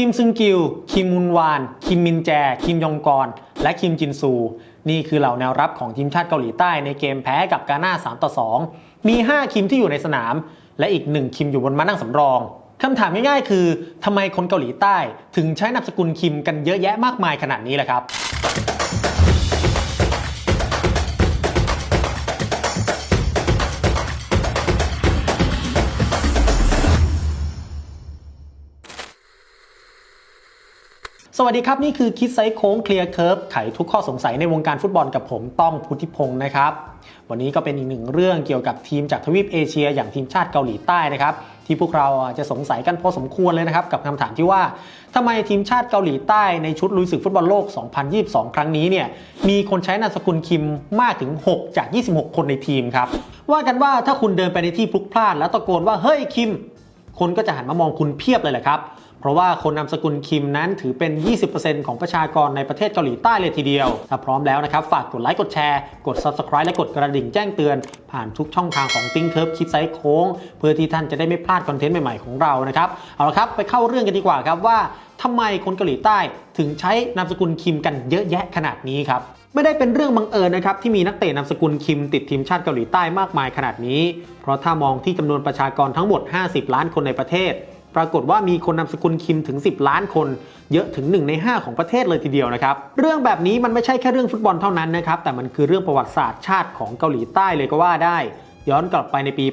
คิมซึงกิล คิมมุนวาน คิมมินแจ คิมยองกอน และคิมจินซู นี่คือเหล่าแนวรับของทีมชาติเกาหลีใต้ในเกมแพ้กับกาน่า3ต่อ 2 มี 5 คิมที่อยู่ในสนาม และอีก 1 คิมอยู่บนม้านั่งสำรองคำถามง่ายๆ คือทำไมคนเกาหลีใต้ ถึงใช้นามสกุลคิมกันเยอะแยะมากมายขนาดนี้ล่ะครับ สวัสดีครับ นี่คือคิดไซส์โค้งเคลียร์เคิร์ฟไขทุกข้อสงสัยในวงการฟุตบอลกับผมต้องพุทธิพงศ์นะครับ วันนี้ก็เป็นอีกหนึ่งเรื่องเกี่ยวกับทีมจากทวีปเอเชีย อย่างทีมชาติเกาหลีใต้นะครับ ที่พวกเราจะสงสัยกันพอสมควรเลยนะครับ กับคำถามที่ว่าทำไมทีมชาติเกาหลีใต้ในชุดลุยศึกฟุตบอลโลก 2022 ครั้งนี้เนี่ยมีคนใช้นามสกุลคิมมากถึง 6 จาก 26 คนในทีมครับว่ากันว่าถ้าคุณเดินไปในที่พลุกพล่านแล้วตะโกนว่าเฮ้ยคิม คนก็จะหันมามองคุณเพียบเลยแหละครับ เพราะว่าคนนามสกุลคิมนั้นถือเป็น 20%ของประชากรในประเทศเกาหลีใต้เลยทีเดียว ถ้าพร้อมแล้วนะครับ ฝากกดไลค์ กดแชร์ กด Subscribe และกดกระดิ่งแจ้งเตือน ผ่านทุกช่องทางของ t ิ i n k เคิร์ฟคิดไซส์โค้ง เพื่อที่ท่านจะได้ไม่พลาดคอนเทนต์ใหม่ ๆ ของเรานะครับ เอาละครับไปเข้าเรื่องกันดีกว่าครับว่าทำไมคนเกาหลีใต้ถึงใช้นามสกุลคิมกันเยอะแยะขนาดนี้ครับไม่ได้เป็นเรื่องบังเอิญนะครับที่มีนักเตะนามสกุลคิมติดทีมชาติเกาหลีใต้มากมายขนาดนี้ เพราะถ้ามองที่จำนวนประชากรทั้งหมด 50 ล้านคนในประเทศ ปรากฏว่ามีคนนามสกุลคิมถึง 10 ล้านคน เยอะถึง 1 ใน 5 ของประเทศเลยทีเดียวนะครับ เรื่องแบบนี้มันไม่ใช่แค่เรื่องฟุตบอลเท่านั้นนะครับ แต่มันคือเรื่องประวัติศาสตร์ชาติของเกาหลีใต้เลยก็ว่าได้ย้อนกลับไปในปี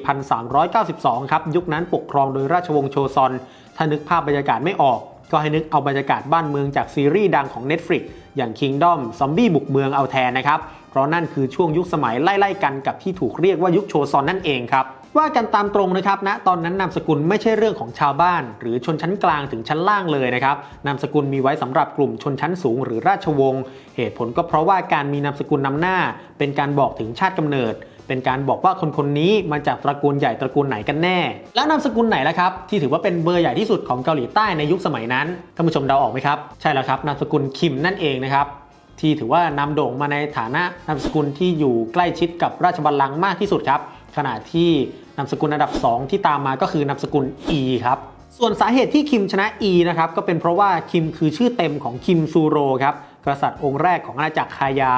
1392 ครับ ยุคนั้นปกครองโดยราชวงศ์โชซอน ถ้านึกภาพบรรยากาศไม่ออก ก็ให้นึกเอาบรรยากาศบ้านเมืองจากซีรีส์ดังของ Netflix อย่าง Kingdom ซอมบี้บุกเมืองเอาแทนนะครับ เพราะนั่นคือช่วงยุคสมัยไล่ๆกันกับที่ถูกเรียกว่ายุคโชซอนนั่นเองครับ ว่ากันตามตรงนะครับณนะตอนนั้นนามสกุลไม่ใช่เรื่องของชาวบ้าน หรือชนชั้นกลางถึงชั้นล่างเลยนะครับนามสกุลมีไว้สำหรับกลุ่มชนชั้นสูง หรือราชวงศ์เหตุผลก็เพราะว่าการมีนามสกุลนำหน้า เป็นการบอกถึงชาติกำเนิดเป็นการบอกว่าคนคนนี้มาจากตระกูลใหญ่ตระกูลไหนกันแน่ แล้วนามสกุลไหนล่ะครับ ที่ถือว่าเป็นเบอร์ใหญ่ที่สุดของเกาหลีใต้ในยุคสมัยนั้นท่านผู้ชมเดาออกไหมครับ ใช่แล้วครับนามสกุลคิมนั่นเองนะครับที่ถือว่านำโด่งมาในฐานะนามสกุลที่อยู่ใกล้ชิดกับราชบัลลังก์มากที่สุดครับขณะที่ นามสกุลอันดับ 2 ที่ตามมาก็คือนามสกุล E ครับส่วนสาเหตุที่คิมชนะ E นะครับก็เป็นเพราะว่าคิมคือชื่อเต็มของคิมซูโรครับกษัตริย์องค์แรกของอาณาจักรคายา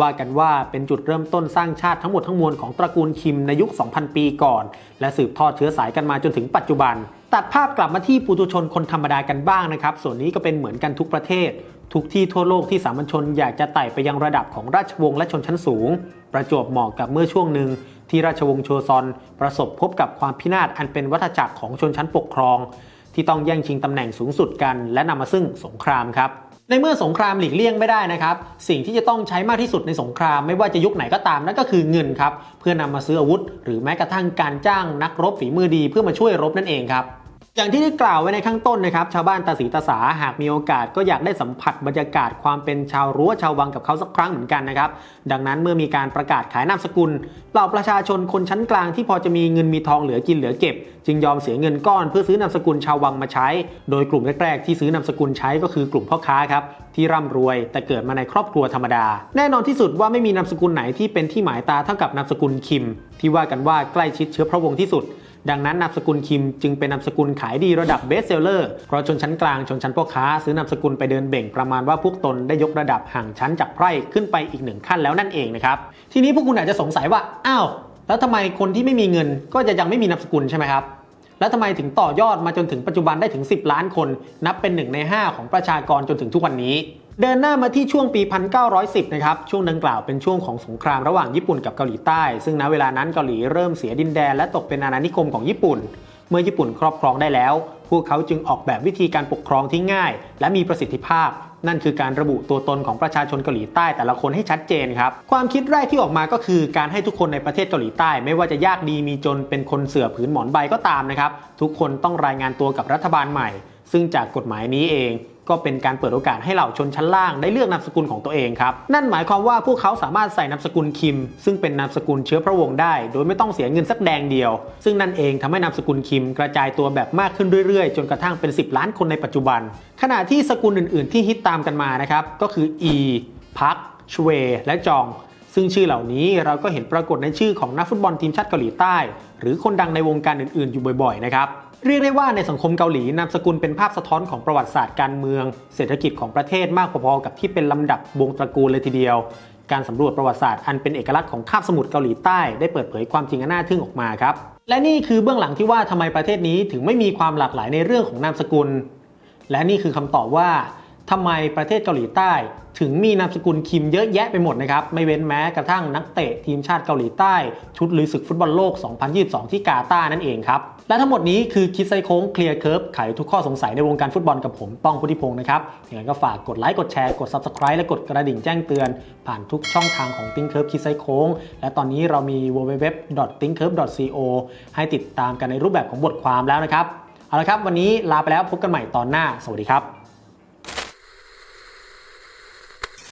ว่ากันว่าเป็นจุดเริ่มต้นสร้างชาติทั้งหมดทั้งมวลของตระกูลคิมในยุค 2,000 ปีก่อน และสืบทอดเชื้อสายกันมาจนถึงปัจจุบัน ตัดภาพกลับมาที่ปุถุชนคนธรรมดากันบ้างนะครับ ส่วนนี้ก็เป็นเหมือนกันทุกประเทศ ทุกที่ทั่วโลกที่สามัญชนอยากจะไต่ไปยังระดับของราชวงศ์และชนชั้นสูง ประจวบเหมาะกับเมื่อช่วงหนึ่ง ที่ราชวงศ์โชซอนประสบพบกับความพินาศอันเป็นวัฏจักรของชนชั้นปกครอง ที่ต้องแย่งชิงตำแหน่งสูงสุดกัน และนำมาซึ่งสงครามครับในเมื่อสงครามหลีกเลี่ยงไม่ได้นะครับ สิ่งที่จะต้องใช้มากที่สุดในสงครามไม่ว่าจะยุคไหนก็ตามนั่นก็คือเงินครับเพื่อนำมาซื้ออาวุธ หรือแม้กระทั่งการจ้างนักรบฝีมือดีเพื่อมาช่วยรบนั่นเองครับ อย่างที่ได้กล่าวไว้ในข้างต้นนะครับ ชาวบ้านตาสีตาสาหากมีโอกาสก็อยากได้สัมผัสบรรยากาศความเป็นชาวรั้วชาววังกับเขาสักครั้งเหมือนกันนะครับ ดังนั้นเมื่อมีการประกาศขายนามสกุลเหล่าประชาชนคนชั้นกลางที่พอจะมีเงินมีทองเหลือกินเหลือเก็บ จึงยอมเสียเงินก้อนเพื่อซื้อนามสกุลชาววังมาใช้ โดยกลุ่มแรกๆที่ซื้อนามสกุลใช้ก็คือกลุ่มพ่อค้าครับที่ร่ำรวย แต่เกิดมาในครอบครัวธรรมดา แน่นอนที่สุดว่าไม่มีนามสกุลไหนที่เป็นที่หมายตาเท่ากับนามสกุลคิม ที่ว่ากันว่าใกล้ชิดเชื้อพระวงศ์ที่สุด ดังนั้นนามสกุลคิมจึงเป็นนามสกุลขายดีระดับเบสเซลเลอร์ เพราะชนชั้นกลางชนชั้นพ่อค้า ซื้อนามสกุลไปเดินเบ่งประมาณว่าพวกตนได้ยกระดับห่างชั้นจากไพร่ขึ้นไปอีกหนึ่งขั้นแล้วนั่นเองนะครับ ทีนี้พวกคุณอาจจะสงสัยว่า อ้าว แล้วทำไมคนที่ไม่มีเงินก็จะยังไม่มีนามสกุลใช่ไหมครับ แล้วทำไมถึงต่อยอดมาจนถึงปัจจุบันได้ถึง 10 ล้านคน นับเป็น 1 ใน 5 ของประชากรจนถึงทุกวันนี้ เดินหน้ามาที่ช่วงปี 1910 นะครับ ช่วงดังกล่าวเป็นช่วงของสงครามระหว่างญี่ปุ่นกับเกาหลีใต้ ซึ่งณเวลานั้นเกาหลีเริ่มเสียดินแดนและตกเป็นอาณานิคมของญี่ปุ่น เมื่อญี่ปุ่นครอบครองได้แล้ว พวกเขาจึงออกแบบวิธีการปกครองที่ง่าย และมีประสิทธิภาพ นั่นคือการระบุตัวตนของประชาชนเกาหลีใต้แต่ละคนให้ชัดเจนครับ ความคิดแรกที่ออกมาก็คือการให้ทุกคนในประเทศเกาหลีใต้ ไม่ว่าจะยากดีมีจนเป็นคนเสือผืนหมอนใบก็ตามนะครับ ทุกคนต้องรายงานตัวกับรัฐบาลใหม่ ซึ่งจากกฎหมายนี้เอง ก็เป็นการเปิดโอกาสให้เหล่าชนชั้นล่างได้เลือกนามสกุลของตัวเองครับ นั่นหมายความว่าพวกเขาสามารถใส่นามสกุลคิม ซึ่งเป็นนามสกุลเชื้อพระวงศ์ได้ โดยไม่ต้องเสียเงินสักแดงเดียว ซึ่งนั่นเองทำให้นามสกุลคิมกระจายตัวแบบมากขึ้นเรื่อยๆ จนกระทั่งเป็น 10 ล้านคนในปัจจุบัน ขณะที่สกุลอื่นๆ ที่ฮิตตามกันมานะครับก็คืออีพักชเว และจอง ซึ่งชื่อเหล่านี้เราก็เห็นปรากฏในชื่อของนักฟุตบอลทีมชาติเกาหลีใต้ หรือคนดังในวงการอื่นๆอยู่บ่อยๆนะครับ เรียกได้ว่าในสังคมเกาหลีนามสกุลเป็นภาพสะท้อนของประวัติศาสตร์การเมือง เศรษฐกิจของประเทศมากพอๆกับที่เป็นลำดับวงตระกูลเลยทีเดียว การสำรวจประวัติศาสตร์อันเป็นเอกลักษณ์ของคาบสมุทรเกาหลีใต้ได้เปิดเผยความจริงอันน่าทึ่งออกมาครับ และนี่คือเบื้องหลังที่ว่าทำไมประเทศนี้ถึงไม่มีความหลากหลายในเรื่องของนามสกุล และนี่คือคำตอบว่า ทำไมประเทศเกาหลีใต้ ถึงมีนามสกุลคิมเยอะแยะไปหมดนะครับ ไม่เว้นแม้กระทั่งนักเตะทีมชาติเกาหลีใต้ ชุดลุยศึกฟุตบอลโลก 2022 ที่กาตาร์นั่นเองครับ และทั้งหมดนี้คือคิดไซโค้งเคลียร์เคิร์ฟไขทุกข้อสงสัยในวงการฟุตบอลกับผมต้องพุทธิพงศ์นะครับอยังไงก็ฝากกดไลค์กดแชร์กด Subscribe และกดกระดิ่งแจ้งเตือน ผ่านทุกช่องทางของ Think Curve คิดไซโค้งและตอนนี้เรามี www.thinkcurve.co ให้ติดตามกันในรูปแบบของบทความแล้วนะครับเอาละครับวันนี้ลาไปแล้วพบกันใหม่ตอนหน้า สวัสดีครับ